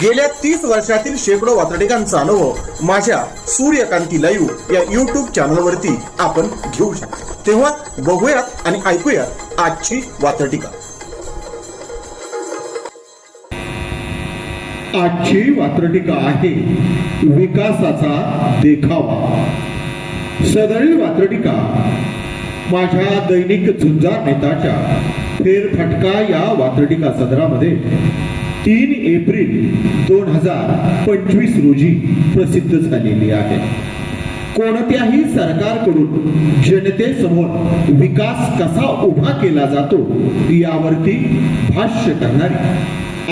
गेल्या तीस वर्षातील शेकडो वातडिकांचा अनुभव माझ्या सूर्यकांती लाईव्ह या युट्यूब चॅनलवरती आपण घेऊ शकतो. तेव्हा बघूयात आणि ऐकूयात आजची वातडिका आजची वात्रटिका आहे विकासाचा देखावा. सदरील वात्रटिका माझ्या दैनिक झुंजार नेताच्या फेरफटका या वात्रटिका सदरामध्ये. तीन एप्रिल दोन हजार पंचवीस रोजी प्रसिद्ध झालेली आहे. कोणत्याही सरकारकडून जनतेसमोर विकास कसा उभा केला जातो यावरती भाष्य करणारी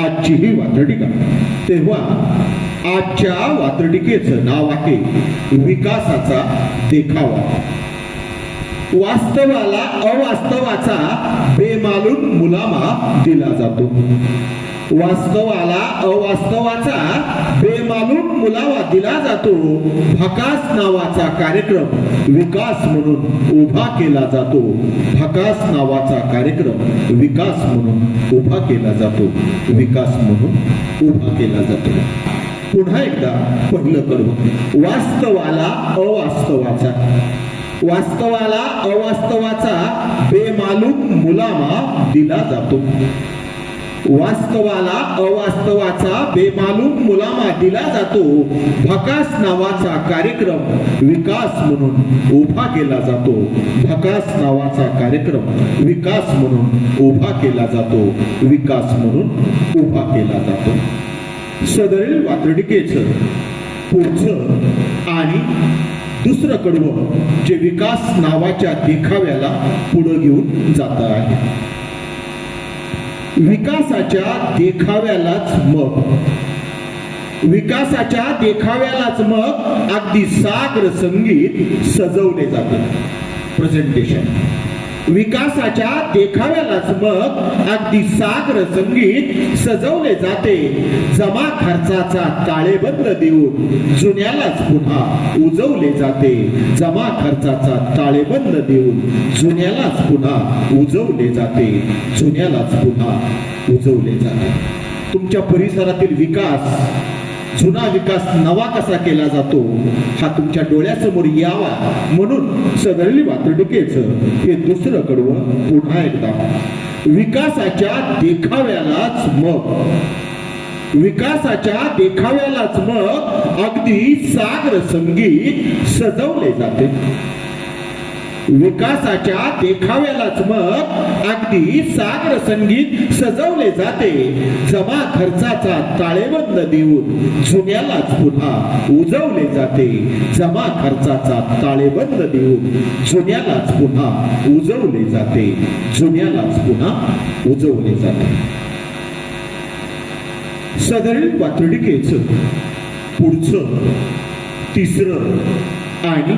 आजची ही वात्रटिका. तेव्हा आजच्या वात्रटिकेचं नाव आहे विकासाचा देखावा. वास्तवाला अवास्तवाचा बेमालूम मुलामा दिला जातो. वास्तवाला अवास्तवाचा बेमालूम मुलावा दिला जातो. भकास नावाचा कार्यक्रम विकास म्हणून उभा केला जातो. भकास नावाचा कार्यक्रम विकास म्हणून उभा केला जातो. विकास म्हणून उभा केला जातो. पुन्हा एकदा पहिलं करू. वास्तवाला अवास्तवाचा. वास्तवाला अवास्तवाचा बेमालूम मुलामा दिला जातो. वास्तवाला अवास्तवाचा बेमालूम मुलामा दिला जातो. भकास नावाचा कार्यक्रम विकास म्हणून उभा केला जातो. भकास नावाचा कार्यक्रम विकास म्हणून उभा केला जातो. विकास म्हणून उभा केला जातो. सदरील वात्रटिकेचं पुढचं आणि दुसरं कडवं जे विकास नावाच्या देखाव्याला पुढं घेऊन जात आहे. विकासाच्या देखाव्यालाच मग. विकासाच्या देखाव्यालाच मग अगदी सागर संगीत सजवले जाते. प्रेझेंटेशन विकासाच्या देखाव्यालाच मग अगदी सागर संगीत सजवले जाते. जमा खर्चाचा ताळेबंद देऊन जुन्यालाच पुन्हा उजवले जाते. जमा खर्चाचा ताळेबंद देऊन जुन्यालाच पुन्हा उजवले जाते. जुन्यालाच पुन्हा उजवले जाते. तुमच्या परिसरातील विकास जुना विकास नवा कसा केला जातो हा तुमच्या डोळ्यासमोर यावा म्हणून सदरली वातडिकेचं हे दुसरं कडवं पुन्हा एकदा. विकासाच्या देखाव्यालाच मग. विकासाच्या देखाव्यालाच मग अगदी सागर संगीत सजवले जाते. विकासाच्या देखाव्यालाच मग अगदी सागर संगीत सजवले जाते. जमा खर्चाचा ताळेबंद देऊन जुन्यालाच पुन्हा उजवले जाते. जमा खर्चाचा ताळेबंद देऊन जुन्यालाच पुन्हा उजवले जाते. जुन्यालाच पुन्हा उजवले जाते. सदरील पातळीकेच पुढचं तिसरं आणि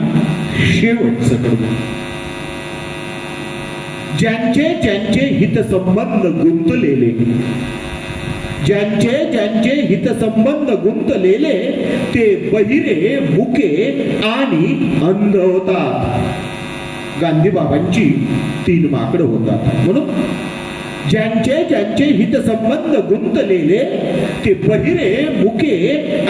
शेवटचं कडवं ज्यांचे ज्यांचे हितसंबंध गुंतलेले ज्यांचे ज्यांचे हितसंबंध गुंतलेले ते बहिरे मुके आणि अंध होतात. गांधी बाबांची तीन माकडं होतात. म्हणून ज्यांचे ज्यांचे हितसंबंध गुंतलेले ते बहिरे मुके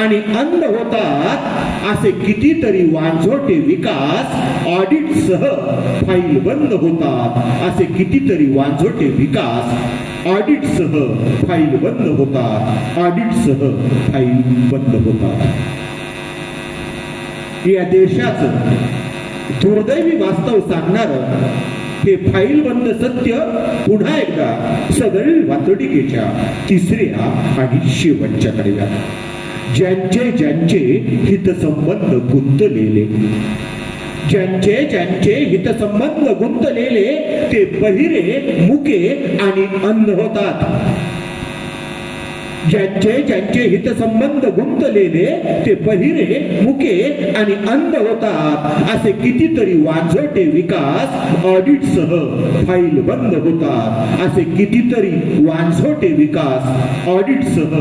आणि अंध होतात असे कितीतरी वांझोटे विकास ऑडिट सह फाईल बंद होतात असे कितीतरी वांझोटे विकास ऑडिट सह फाईल बंद होतात ऑडिट सह फाईल बंद होतात. या देशाचं दुर्दैवी वास्तव सांगणार हे फाईल बंद सत्य पुन्हा एकदा सगळे वातडिकेच्या तिसऱ्या आणि शेवटच्या कडव्या ज्यांचे ज्यांचे हितसंबंध गुंतलेले ज्यांचे ज्यांचे हितसंबंध गुंतलेले ते बहिरे मुके आणि अंध होतात. ज्यांचे ज्यांचे हितसंबंध गुंतलेले ते बहिरे मुके आणि अंध होतात. असे कितीतरी वांझोटे विकास ऑडिट सह फाईल बंद होतात. असे कितीतरी वांझोटे विकास ऑडिट सह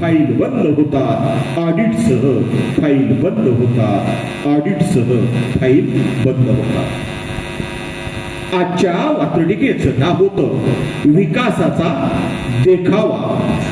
फाईल बंद होतात. ऑडिट सह फाईल बंद होतात. ऑडिट सह फाईल बंद होतात. आजच्या वातडिकेचं नाव होतं विकासाचा देखावा.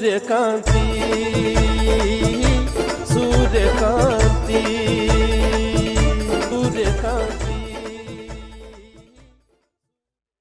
Surya Kanti,